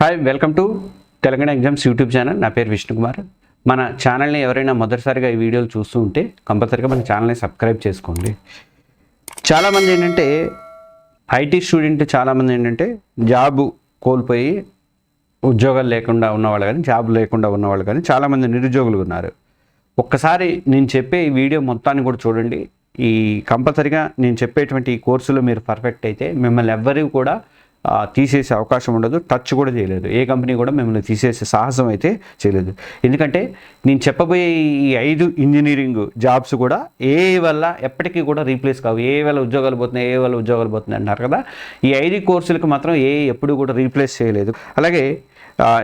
Hi welcome to Telangana exams YouTube channel నా పేరు విష్ణుకుమార్ మన ఛానల్ని ఎవరైనా మొదటిసారిగా ఈ వీడియోలు చూస్తూ ఉంటే కంపల్సరీగా మన ఛానల్ని సబ్స్క్రైబ్ చేసుకోండి. చాలామంది ఏంటంటే ఐటీ స్టూడెంట్ చాలామంది ఏంటంటే జాబ్ కోల్పోయి ఉద్యోగాలు లేకుండా ఉన్నవాళ్ళు కానీ జాబ్ లేకుండా ఉన్నవాళ్ళు కానీ చాలామంది నిరుద్యోగులు ఉన్నారు. ఒక్కసారి నేను చెప్పే ఈ వీడియో మొత్తాన్ని కూడా చూడండి. ఈ కంపల్సరిగా నేను చెప్పేటువంటి ఈ కోర్సులో మీరు పర్ఫెక్ట్ అయితే మిమ్మల్ని ఎవ్వరూ కూడా తీసేసే అవకాశం ఉండదు టచ్ కూడా చేయలేదు. ఏ కంపెనీ కూడా మిమ్మల్ని తీసేసే సాహసం అయితే చేయలేదు. ఎందుకంటే నేను చెప్పబోయే ఈ ఐదు ఇంజనీరింగ్ జాబ్స్ కూడా ఏ వల్ల ఎప్పటికీ కూడా రీప్లేస్ కావు. ఏ వల్ల ఉద్యోగాలు పోతున్నాయి ఏ వల్ల ఉద్యోగాలు పోతున్నాయి అంటారు కదా. ఈ ఐదు కోర్సులకు మాత్రం ఏ ఎప్పుడు కూడా రీప్లేస్ చేయలేదు. అలాగే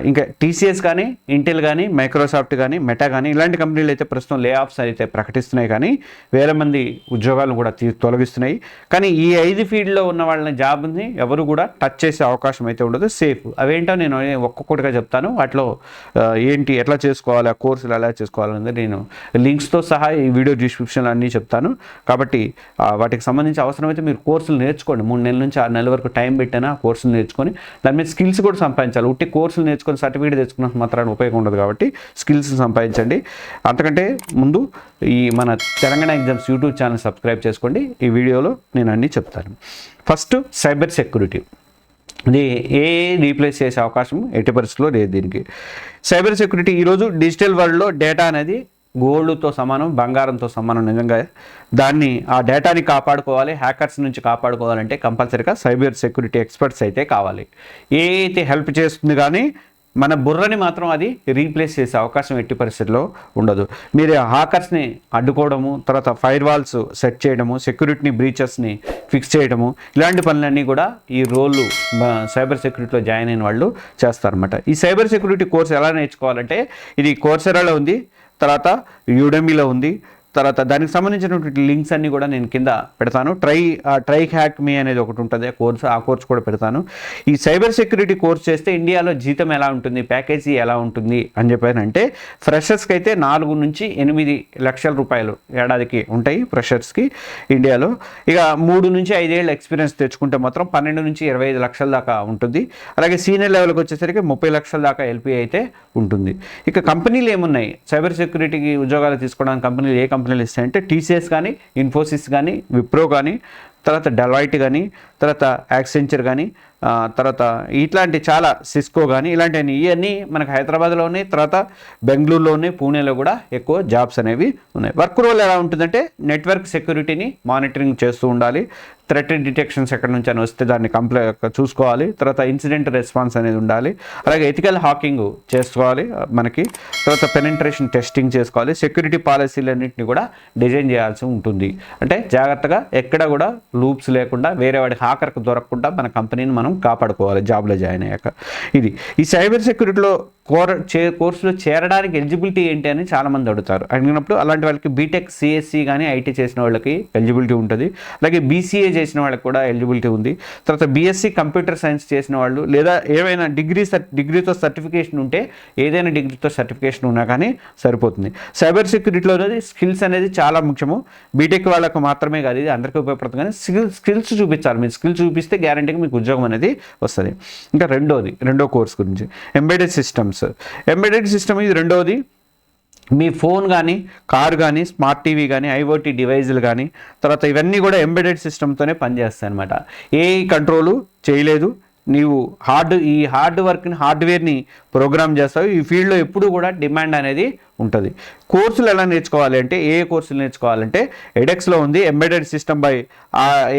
ఇంకా టీసీఎస్ కానీ ఇంటెల్ కానీ మైక్రోసాఫ్ట్ కానీ మెటా కానీ ఇలాంటి కంపెనీలు అయితే ప్రస్తుతం లే ఆఫ్స్ అయితే ప్రకటిస్తున్నాయి. కానీ వేల మంది ఉద్యోగాలను కూడా తొలగిస్తున్నాయి. కానీ ఈ ఐదు ఫీల్డ్లో ఉన్న వాళ్ళని జాబ్ని ఎవరు కూడా టచ్ చేసే అవకాశం అయితే ఉండదు. సేఫ్ అవేంటో నేను ఒక్కొక్కటిగా చెప్తాను. వాటిలో ఏంటి ఎట్లా చేసుకోవాలి ఆ కోర్సులు ఎలా చేసుకోవాలనేది నేను లింక్స్తో సహా ఈ వీడియో డిస్క్రిప్షన్లో అన్నీ చెప్తాను. కాబట్టి వాటికి సంబంధించి అవసరమైతే మీరు కోర్సులు నేర్చుకోండి. మూడు నెలల నుంచి ఆరు నెలల వరకు టైం పెట్టినా ఆ కోర్సులు నేర్చుకొని దాని మీద స్కిల్స్ కూడా సంపాదించాలి. ఉట్టి కోర్సులు నేర్చుకొని సర్టిఫికేట్ తెచ్చుకున్నంత మాత్రాన్ని ఉపయోగం ఉండదు కాబట్టి స్కిల్స్ సంపాదించండి. అంతకంటే ముందు ఈ మన Telangana exams YouTube channel subscribe చేసుకోండి. ఈ వీడియోలో నేను అన్నీ చెప్తాను. First cyber security. ఇది ఏ రీప్లేస్ చేసే అవకాశం? ఎట్టి పరిస్థితుల్లో లేదు దీనికి. సైబర్ సెక్యూరిటీ ఈరోజు డిజిటల్ వరల్డ్లో డేటా అనేది గోల్డ్తో సమానం బంగారంతో సమానం నిజంగా. దాన్ని ఆ డేటాని కాపాడుకోవాలి హ్యాకర్స్ నుంచి కాపాడుకోవాలంటే కంపల్సరీగా సైబర్ సెక్యూరిటీ ఎక్స్పర్ట్స్ అయితే కావాలి. ఏ అయితే హెల్ప్ చేస్తుంది కానీ మన బుర్రని మాత్రం అది రీప్లేస్ చేసే అవకాశం ఎట్టి పరిస్థితుల్లో ఉండదు. మీరు హాకర్స్ని అడ్డుకోవడము తర్వాత ఫైర్ వాల్స్ సెట్ చేయడము సెక్యూరిటీని బ్రీచెస్ని ఫిక్స్ చేయడము ఇలాంటి పనులన్నీ కూడా ఈ రోల్ సైబర్ సెక్యూరిటీలో జాయిన్ అయిన వాళ్ళు చేస్తారన్నమాట. ఈ సైబర్ సెక్యూరిటీ కోర్స్ ఎలా నేర్చుకోవాలంటే ఇది కోర్సెరాలో ఉంది. తర్వాత యూడమీలో ఉంది. తర్వాత దానికి సంబంధించినటువంటి లింక్స్ అన్నీ కూడా నేను కింద పెడతాను. ట్రై ట్రై హ్యాక్ మీ అనేది ఒకటి ఉంటుంది. కోర్సు ఆ కోర్స్ కూడా పెడతాను. ఈ సైబర్ సెక్యూరిటీ కోర్స్ చేస్తే ఇండియాలో జీతం ఎలా ఉంటుంది? ప్యాకేజీ ఎలా ఉంటుంది? అని చెప్పానంటే ఫ్రెషర్స్కి అయితే నాలుగు నుంచి ఎనిమిది లక్షల రూపాయలు ఏడాదికి ఉంటాయి ఫ్రెషర్స్కి ఇండియాలో. ఇక మూడు నుంచి ఐదేళ్ళ ఎక్స్పీరియన్స్ తెచ్చుకుంటే మాత్రం పన్నెండు నుంచి ఇరవై ఐదు లక్షల దాకా ఉంటుంది. అలాగే సీనియర్ లెవెల్కి వచ్చేసరికి ముప్పై లక్షల దాకా ఎల్పీ అయితే ఉంటుంది. ఇక కంపెనీలు ఏమున్నాయి? సైబర్ సెక్యూరిటీకి ఉద్యోగాలు తీసుకోవడానికి కంపెనీలు ఏ కంపెనీ కంపెనీలు ఇస్తాయంటే టీసీఎస్ కానీ ఇన్ఫోసిస్ కానీ విప్రో కానీ తర్వాత డెలాయిట్ కానీ తర్వాత యాక్సెంచర్ కానీ తర్వాత ఇట్లాంటి చాలా సిస్కో కానీ ఇలాంటివన్నీ ఇవన్నీ మనకు హైదరాబాద్లో ఉన్నాయి తర్వాత బెంగళూరులో ఉన్నాయి పూణేలో కూడా ఎక్కువ జాబ్స్ అనేవి ఉన్నాయి. వర్క్ రోల్ ఎలా ఉంటుందంటే నెట్వర్క్ సెక్యూరిటీని మానిటరింగ్ చేస్తూ ఉండాలి. థ్రెట్ డిటెక్షన్స్ ఎక్కడి నుంచి అని వస్తే దాన్ని కంప్లై చూసుకోవాలి. తర్వాత ఇన్సిడెంట్ రెస్పాన్స్ అనేది ఉండాలి. అలాగే ఎథికల్ హాకింగ్ చేసుకోవాలి మనకి. తర్వాత పెనెంట్రేషన్ టెస్టింగ్ చేసుకోవాలి. సెక్యూరిటీ పాలసీలన్నింటినీ కూడా డిజైన్ చేయాల్సి ఉంటుంది. అంటే జాగ్రత్తగా ఎక్కడ కూడా లూప్స్ లేకుండా వేరే వాడి హాకర్కి దొరకకుండా మన కంపెనీని మనం కాపాడుకోవాలి జాబ్లో జాయిన్ అయ్యాక. ఇది ఈ సైబర్ సెక్యూరిటీలో కోర్ చే కోర్సులో చేరడానికి ఎలిజిబిలిటీ ఏంటి అని చాలామంది అడుగుతారు. అడిగినప్పుడు అలాంటి వాళ్ళకి బీటెక్ సిఎస్సి కానీ ఐటీ చేసిన వాళ్ళకి ఎలిజిబిలిటీ ఉంటుంది. అలాగే బీసీఏ చేసిన వాళ్ళకి కూడా ఎలిజిబిలిటీ ఉంది. తర్వాత బీఎస్సీ కంప్యూటర్ సైన్స్ చేసిన వాళ్ళు లేదా ఏవైనా డిగ్రీ సర్ డిగ్రీతో సర్టిఫికేషన్ ఉంటే ఏదైనా డిగ్రీతో సర్టిఫికేషన్ ఉన్నా కానీ సరిపోతుంది. సైబర్ సెక్యూరిటీలో అనేది స్కిల్స్ అనేది చాలా ముఖ్యము. బీటెక్ వాళ్ళకు మాత్రమే కాదు ఇది అందరికీ ఉపయోగపడుతుంది. కానీ స్కిల్ స్కిల్స్ చూపించాలి. మీరు స్కిల్స్ చూపిస్తే గ్యారంటీగా మీకు ఉద్యోగం అనేది వస్తుంది. ఇంకా రెండోది రెండో కోర్స్ గురించి. ఎంబెడెడ్ సిస్టమ్స్ ఎంబెడెడ్ సిస్టమ్ ఇది రెండవది మీ ఫోన్ కానీ కార్ కానీ స్మార్ట్ టీవీ కానీ ఐఓటీ డివైజులు కానీ తర్వాత ఇవన్నీ కూడా ఎంబెడెడ్ సిస్టమ్తోనే పనిచేస్తాయి అనమాట ఏ కంట్రోలు చేయలేదు. నీవు హార్డ్ ఈ హార్డ్ వర్క్ని హార్డ్వేర్ని ప్రోగ్రామ్ చేస్తావు. ఈ ఫీల్డ్లో ఎప్పుడు కూడా డిమాండ్ అనేది ఉంటుంది. కోర్సులు ఎలా నేర్చుకోవాలి అంటే ఏ కోర్సులు నేర్చుకోవాలంటే ఎడెక్స్లో ఉంది embedded system by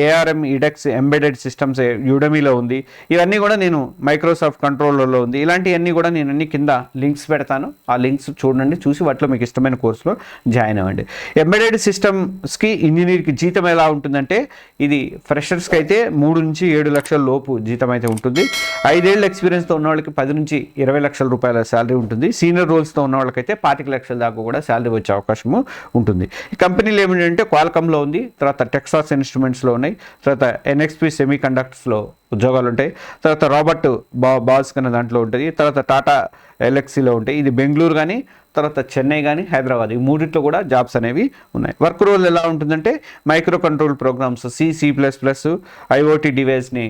ARM edX embedded systems యూడమీలో ఉంది. ఇవన్నీ కూడా నేను మైక్రోసాఫ్ట్ కంట్రోలర్లో ఉంది. ఇలాంటివన్నీ కూడా నేను అన్ని కింద లింక్స్ పెడతాను. ఆ లింక్స్ చూడండి చూసి వాటిలో మీకు ఇష్టమైన కోర్సులో జాయిన్ అవ్వండి. ఎంబెడెడ్ సిస్టమ్స్కి ఇంజనీర్కి జీతం ఎలా ఉంటుందంటే ఇది ఫ్రెషర్స్కి అయితే మూడు నుంచి ఏడు లక్షల లోపు జీతం అయితే ఉంటుంది. ఐదేళ్ళ ఎక్స్పీరియన్స్తో ఉన్న వాళ్ళకి పది నుంచి ఇరవై లక్షల రూపాయల శాలరీ ఉంటుంది. సీనియర్ రోల్స్తో ఉన్న వాళ్ళకైతే పాతిక లక్షల దాకా కూడా శాలరీ వచ్చే అవకాశము ఉంటుంది. ఈ కంపెనీలు ఏమిటంటే క్వాల్కమ్లో ఉంది తర్వాత టెక్సాస్ ఇన్స్ట్రుమెంట్స్లో ఉన్నాయి తర్వాత ఎన్ఎక్స్పి సెమీ కండక్టర్స్లో ఉద్యోగాలు ఉంటాయి తర్వాత రాబర్ట్ బా బాస్ అనే దాంట్లో ఉంటుంది. తర్వాత టాటా ఎల్ఎక్సీలో ఉంటాయి. ఇది బెంగళూరు కానీ తర్వాత చెన్నై కానీ హైదరాబాద్ ఈ మూడిట్లో కూడా జాబ్స్ అనేవి ఉన్నాయి. వర్క్ రోల్ ఎలా ఉంటుందంటే micro control programs C C plus plus IoT డివైస్ని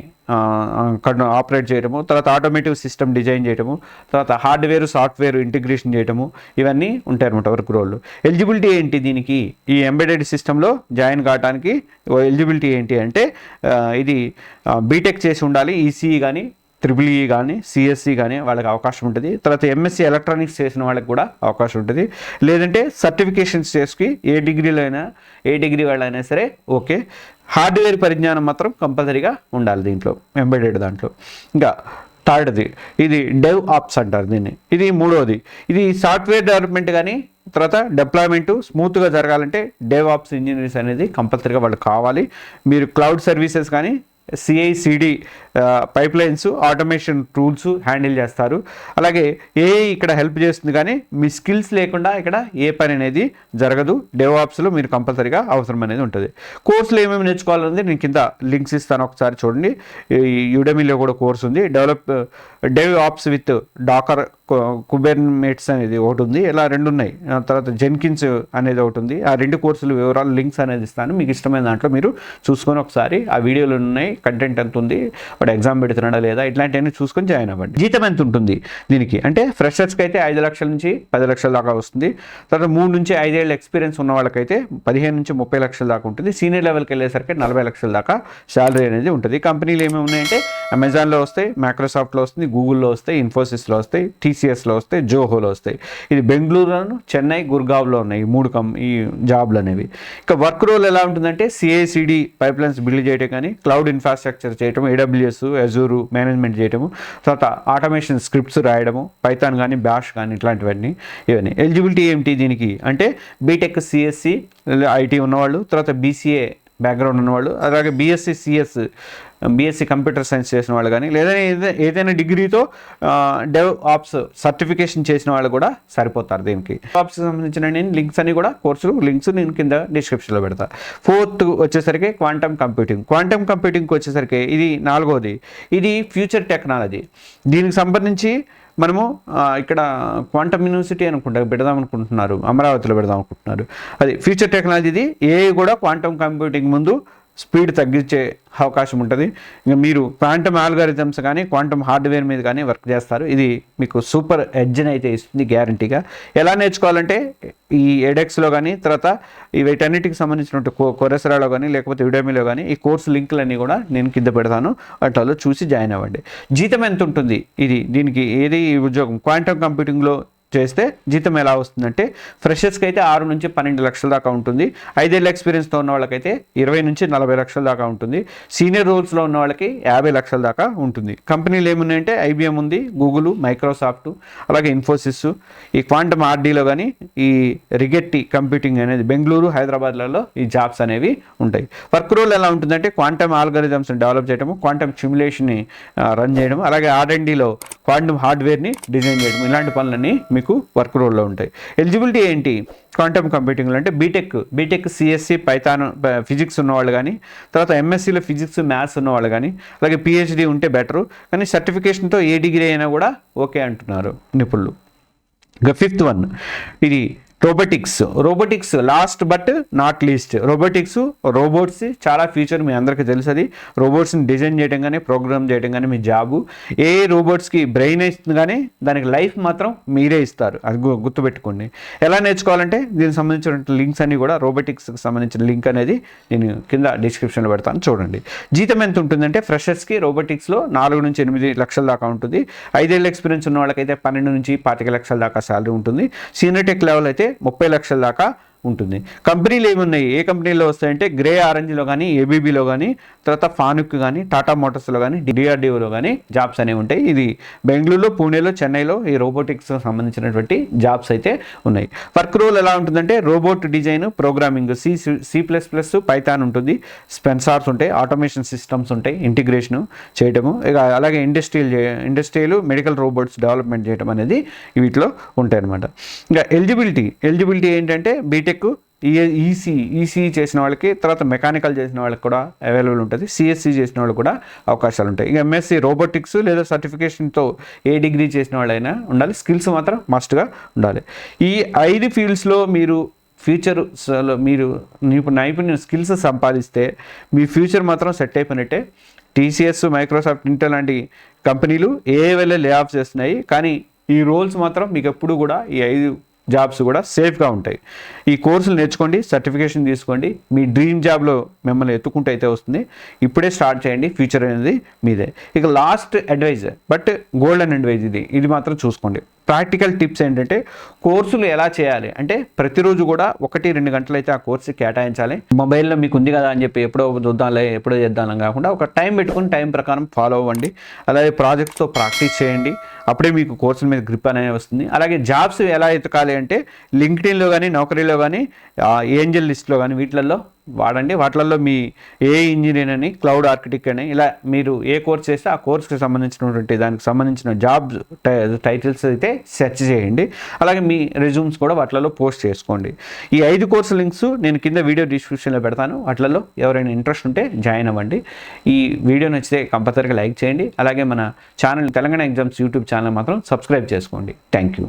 operate చేయడము తర్వాత ఆటోమేటివ్ సిస్టమ్ డిజైన్ చేయడము తర్వాత హార్డ్వేర్ సాఫ్ట్వేర్ ఇంటిగ్రేషన్ చేయడము ఇవన్నీ ఉంటాయి అనమాట వర్క్ రోల్. ఎలిజిబిలిటీ ఏంటి దీనికి? ఈ ఎంబెడెడ్ సిస్టంలో జాయిన్ కావడానికి ఎలిజిబిలిటీ ఏంటి అంటే ఇది బీటెక్ చేసి ఉండాలి. ఈసీఈ కానీ త్రిబుల్ ఈ కానీ సిఎస్సి కానీ వాళ్ళకి అవకాశం ఉంటుంది. తర్వాత ఎంఎస్సి ఎలక్ట్రానిక్స్ చేసిన వాళ్ళకి కూడా అవకాశం ఉంటుంది. లేదంటే సర్టిఫికేషన్స్ చేసుకుని ఏ డిగ్రీలో అయినా ఏ డిగ్రీ వాళ్ళైనా సరే ఓకే. హార్డ్వేర్ పరిజ్ఞానం మాత్రం కంపల్సరీగా ఉండాలి దీంట్లో ఎంబెడెడ్ దాంట్లో. ఇంకా థర్డ్ది ఇది డెవ్ ఆప్స్ అంటారు దీన్ని. ఇది మూడవది ఇది సాఫ్ట్వేర్ డెవలప్మెంట్ కానీ తర్వాత డిప్లాయ్మెంట్ స్మూత్గా జరగాలంటే డెవ్ ఆప్స్ ఇంజనీర్స్ అనేది కంపల్సరీగా వాళ్ళు కావాలి. మీరు క్లౌడ్ సర్వీసెస్ కానీ CI CD pipelines automation tools handle చేస్తారు. అలాగే ఏ ఇక్కడ హెల్ప్ చేస్తుంది కానీ మీ స్కిల్స్ లేకుండా ఇక్కడ ఏ పని అనేది జరగదు. డెవాప్స్లో మీరు కంపల్సరీగా అవసరం అనేది ఉంటుంది. కోర్సులు ఏమేమి నేర్చుకోవాలనేది నేను కింద లింక్స్ ఇస్తాను ఒకసారి చూడండి. యుడమీలో కూడా కోర్స్ ఉంది. Develop DevOps with Docker Kubernetes అనేది ఒకటి ఉంది. ఇలా రెండు ఉన్నాయి. తర్వాత జెన్కిన్స్ అనేది ఒకటి ఉంది. ఆ రెండు కోర్సులు వివరాలు లింక్స్ అనేది ఇస్తాను. మీకు ఇష్టమైన దాంట్లో మీరు చూసుకొని ఒకసారి ఆ వీడియోలు ఉన్నాయి. కంటెంట్ ఎంత ఉంది? వాడు ఎగ్జామ్ పెడుతున్నాడా లేదా? ఇట్లాంటివన్నీ చూసుకొని జాయిన్ అవ్వండి. జీతం ఎంత ఉంటుంది దీనికి? అంటే ఫ్రెషర్స్కి అయితే ఐదు లక్షల నుంచి పది లక్షల దాకా వస్తుంది. తర్వాత మూడు నుంచి ఐదేళ్ళ ఎక్స్పీరియన్స్ ఉన్న వాళ్ళకైతే పదిహేను నుంచి ముప్పై లక్షల దాకా ఉంటుంది. సీనియర్ లెవెల్కి వెళ్ళేసరికి నలభై లక్షల దాకా శాలరీ అనేది ఉంటుంది. కంపెనీలు ఏమేమి ఉన్నాయంటే అమెజాన్లో వస్తాయి మైక్రోసాఫ్ట్లో వస్తుంది గూగుల్లో వస్తాయి ఇన్ఫోసిస్లో వస్తాయి టీసీఎస్లో వస్తాయి జోహోలో వస్తాయి. ఇది బెంగళూరులోను చెన్నై గుర్గావ్లో ఉన్నాయి ఈ మూడు కం ఈ జాబ్లు అనేవి. ఇక వర్క్ రోల్ ఎలా ఉంటుందంటే సిఐసిడి పైప్ లైన్స్ బిల్డ్ చేయడం కానీ క్లౌడ్ ఇన్ఫ్రాస్ట్రక్చర్ చేయటం ఏడబ్ల్యూఎస్ ఎజూరు మేనేజ్మెంట్ చేయటము తర్వాత ఆటోమేషన్ స్క్రిప్ట్స్ రాయడము పైథాన్ కానీ బ్యాష్ కానీ ఇట్లాంటివన్నీ ఇవన్నీ. ఎలిజిబిలిటీ ఏమిటి దీనికి? అంటే బీటెక్ సిఎస్సి ఐటీ ఉన్నవాళ్ళు తర్వాత బీసీఏ బ్యాక్గ్రౌండ్ ఉన్నవాళ్ళు అలాగే BSc CS BSc computer science చేసిన వాళ్ళు కానీ లేదా ఏదైనా ఏదైనా డిగ్రీతో డెవ్ ఆప్స్ సర్టిఫికేషన్ చేసిన వాళ్ళు కూడా సరిపోతారు దీనికి. ఆప్స్ సంబంధించిన నేను లింక్స్ అన్ని కూడా కోర్సులు లింక్స్ నేను కింద డిస్క్రిప్షన్లో పెడతా. ఫోర్త్ వచ్చేసరికి క్వాంటమ్ కంప్యూటింగ్ క్వాంటమ్ కంప్యూటింగ్కి వచ్చేసరికి ఇది నాలుగోది. ఇది ఫ్యూచర్ టెక్నాలజీ దీనికి సంబంధించి మనము ఇక్కడ క్వాంటమ్ యూనివర్సిటీ అనుకుంటా పెడదాం అనుకుంటున్నారు అమరావతిలో పెడదాం అనుకుంటున్నారు. అది ఫ్యూచర్ టెక్నాలజీది ఏ కూడా క్వాంటమ్ కంప్యూటింగ్ ముందు స్పీడ్ తగ్గించే అవకాశం ఉంటుంది. ఇంకా మీరు క్వాంటమ్ ఆల్గారిథమ్స్ కానీ క్వాంటమ్ హార్డ్వేర్ మీద కానీ వర్క్ చేస్తారు. ఇది మీకు సూపర్ ఎడ్జ్ని అయితే ఇస్తుంది గ్యారంటీగా. ఎలా నేర్చుకోవాలంటే ఈ ఎడెక్స్లో కానీ తర్వాత ఈ వీటన్నిటికి సంబంధించినటువంటి కో కొరెసరాలో కానీ లేకపోతే విడమిలో కానీ ఈ కోర్సు లింకులన్నీ కూడా నేను కింద పెడతాను. వాటిలో చూసి జాయిన్ అవ్వండి. జీతం ఎంత ఉంటుంది ఇది దీనికి ఏది ఈ ఉద్యోగం? క్వాంటమ్ కంప్యూటింగ్లో చేస్తే జీతం ఎలా వస్తుందంటే ఫ్రెషర్స్కి అయితే ఆరు నుంచి పన్నెండు లక్షల దాకా ఉంటుంది. ఐదేళ్ళ ఎక్స్పీరియన్స్తో ఉన్న వాళ్ళకైతే ఇరవై నుంచి నలభై లక్షల దాకా ఉంటుంది. సీనియర్ రోల్స్లో ఉన్న వాళ్ళకి యాభై లక్షల దాకా ఉంటుంది. కంపెనీలు ఏమున్నాయంటే ఐబిఎం ఉంది గూగుల్ మైక్రోసాఫ్ట్ అలాగే ఇన్ఫోసిస్ ఈ క్వాంటమ్ ఆర్డీలో కానీ ఈ రిగెట్టి కంప్యూటింగ్ అనేది బెంగళూరు హైదరాబాద్లలో ఈ జాబ్స్ అనేవి ఉంటాయి. వర్క్ రోల్ ఎలా ఉంటుందంటే క్వాంటమ్ ఆల్గరిథమ్స్ డెవలప్ చేయడము క్వాంటమ్ సిమ్యులేషన్ని రన్ చేయడం అలాగే ఆర్ఎండిలో క్వాంటమ్ హార్డ్వేర్ని డిజైన్ చేయడం ఇలాంటి పనులన్నీ మీకు వర్క్ రోల్లో ఉంటాయి. ఎలిజిబిలిటీ ఏంటి? క్వాంటమ్ కంప్యూటింగ్లో అంటే BTech BTech CSC Python physics ఉన్నవాళ్ళు కానీ తర్వాత ఎంఎస్సిలో ఫిజిక్స్ మ్యాథ్స్ ఉన్నవాళ్ళు కానీ అలాగే పిహెచ్డి ఉంటే బెటరు కానీ సర్టిఫికేషన్తో ఏ డిగ్రీ అయినా కూడా ఓకే అంటున్నారు నిపుణులు. ఇంకా ఫిఫ్త్ వన్ ఇది robotics robotics last but not least robotics robots చాలా ఫ్యూచర్ మీ అందరికీ తెలుసు అది రోబోట్స్ని డిజైన్ చేయడం కానీ ప్రోగ్రామ్ చేయడం కానీ మీ జాబు ఏ రోబోట్స్కి బ్రెయిన్ ఇస్తుంది కానీ దానికి లైఫ్ మాత్రం మీరే ఇస్తారు. అది గుర్తుపెట్టుకోండి. ఎలా నేర్చుకోవాలంటే దీనికి సంబంధించిన లింక్స్ అన్ని కూడా రోబోటిక్స్కి సంబంధించిన లింక్ అనేది నేను కింద డిస్క్రిప్షన్లో పెడతాను. చూడండి. జీతం ఎంత ఉంటుందంటే ఫ్రెషర్స్కి రోబోటిక్స్లో నాలుగు నుంచి ఎనిమిది లక్షల దాకా ఉంటుంది. ఐదేళ్ళ ఎక్స్పీరియన్స్ ఉన్న వాళ్ళకైతే పన్నెండు నుంచి పాతిక లక్షల దాకా శాలరీ ఉంటుంది. సీనియర్ టెక్ లెవెల్ అయితే ముప్పై లక్షల దాకా ఉంటుంది. కంపెనీలు ఏమున్నాయి? ఏ కంపెనీలో వస్తాయంటే గ్రే ఆరెంజ్లో కానీ ఏబీబీలో కానీ తర్వాత ఫానుక్ కానీ టాటా మోటార్స్లో కానీ డిఆర్డిఓలో కానీ జాబ్స్ అనేవి ఉంటాయి. ఇది బెంగళూరులో పూణేలో చెన్నైలో ఈ రోబోటిక్స్ సంబంధించినటువంటి జాబ్స్ అయితే ఉన్నాయి. వర్క్ రోల్ ఎలా ఉంటుందంటే robot design programming C C plus plus Python ఉంటుంది. స్పెన్సార్స్ ఉంటాయి ఆటోమేషన్ సిస్టమ్స్ ఉంటాయి ఇంటిగ్రేషన్ చేయటము ఇక అలాగే industrial industrial medical robots development చేయడం అనేది వీటిలో ఉంటాయి అనమాట ఇంకా ఎలిజిబిలిటీ ఎలిజిబిలిటీ ఏంటంటే బీటెక్ ఈ ఈసీ ఈసీఈ చేసిన వాళ్ళకి తర్వాత మెకానికల్ చేసిన వాళ్ళకి కూడా అవైలబుల్ ఉంటుంది. సిఎస్సి చేసిన వాళ్ళకి కూడా అవకాశాలు ఉంటాయి. ఇక ఎంఎస్సి రోబోటిక్స్ లేదా సర్టిఫికేషన్తో ఏ డిగ్రీ చేసిన వాళ్ళైనా ఉండాలి. స్కిల్స్ మాత్రం మస్ట్గా ఉండాలి. ఈ ఐదు ఫీల్డ్స్లో మీరు ఫ్యూచర్ మీరు నైపుణ్యం స్కిల్స్ సంపాదిస్తే మీ ఫ్యూచర్ మాత్రం సెట్ అయిపోయినట్టే. టీసీఎస్ మైక్రోసాఫ్ట్ ఇంటర్ లాంటి కంపెనీలు ఏ వేళ లే ఆఫ్ చేస్తున్నాయి. కానీ ఈ రోల్స్ మాత్రం మీకు ఎప్పుడు కూడా ఈ ఐదు జాబ్స్ కూడా సేఫ్గా ఉంటాయి. ఈ కోర్సులు నేర్చుకోండి సర్టిఫికేషన్ తీసుకోండి. మీ డ్రీమ్ జాబ్లో మిమ్మల్ని ఎత్తుకుంటూ అయితే వస్తుంది. ఇప్పుడే స్టార్ట్ చేయండి ఫ్యూచర్ అనేది మీదే. ఇక last advice but golden advice ఇది. ఇది మాత్రం చూసుకోండి. ప్రాక్టికల్ టిప్స్ ఏంటంటే కోర్సులు ఎలా చేయాలి? అంటే ప్రతిరోజు కూడా ఒకటి రెండు గంటలు అయితే ఆ కోర్సు కేటాయించాలి. మొబైల్లో మీకు ఉంది కదా అని చెప్పి ఎప్పుడో చూద్దాంలే ఎప్పుడో చేద్దాం కాకుండా ఒక టైం పెట్టుకుని టైం ప్రకారం ఫాలో అవ్వండి. అలాగే ప్రాజెక్ట్స్తో ప్రాక్టీస్ చేయండి. అప్పుడే మీకు కోర్సుల మీద గ్రిప్ అనేది వస్తుంది. అలాగే జాబ్స్ ఎలా ఎతకాలి అంటే లింక్డ్ఇన్లో కానీ నౌకరీలో కానీ ఏంజల్ లిస్ట్లో కానీ వీటిలలో వాడండి. వాటిలలో మీ ఏ ఇంజనీర్ అని క్లౌడ్ ఆర్కిటెక్ట్ అని ఇలా మీరు ఏ కోర్స్ చేస్తే ఆ కోర్స్కి సంబంధించినటువంటి దానికి సంబంధించిన జాబ్ టైటిల్స్ అయితే సెర్చ్ చేయండి. అలాగే మీ రెజ్యూమ్స్ కూడా వాటిలలో పోస్ట్ చేసుకోండి. ఈ ఐదు కోర్సు లింక్స్ నేను కింద వీడియో డిస్క్రిప్షన్లో పెడతాను. వాటిలలో ఎవరైనా ఇంట్రెస్ట్ ఉంటే జాయిన్ అవ్వండి. ఈ వీడియో నచ్చితే కంపల్సరీగా లైక్ చేయండి. అలాగే మన channel Telangana exams YouTube channel మాత్రం సబ్స్క్రైబ్ చేసుకోండి. Thank you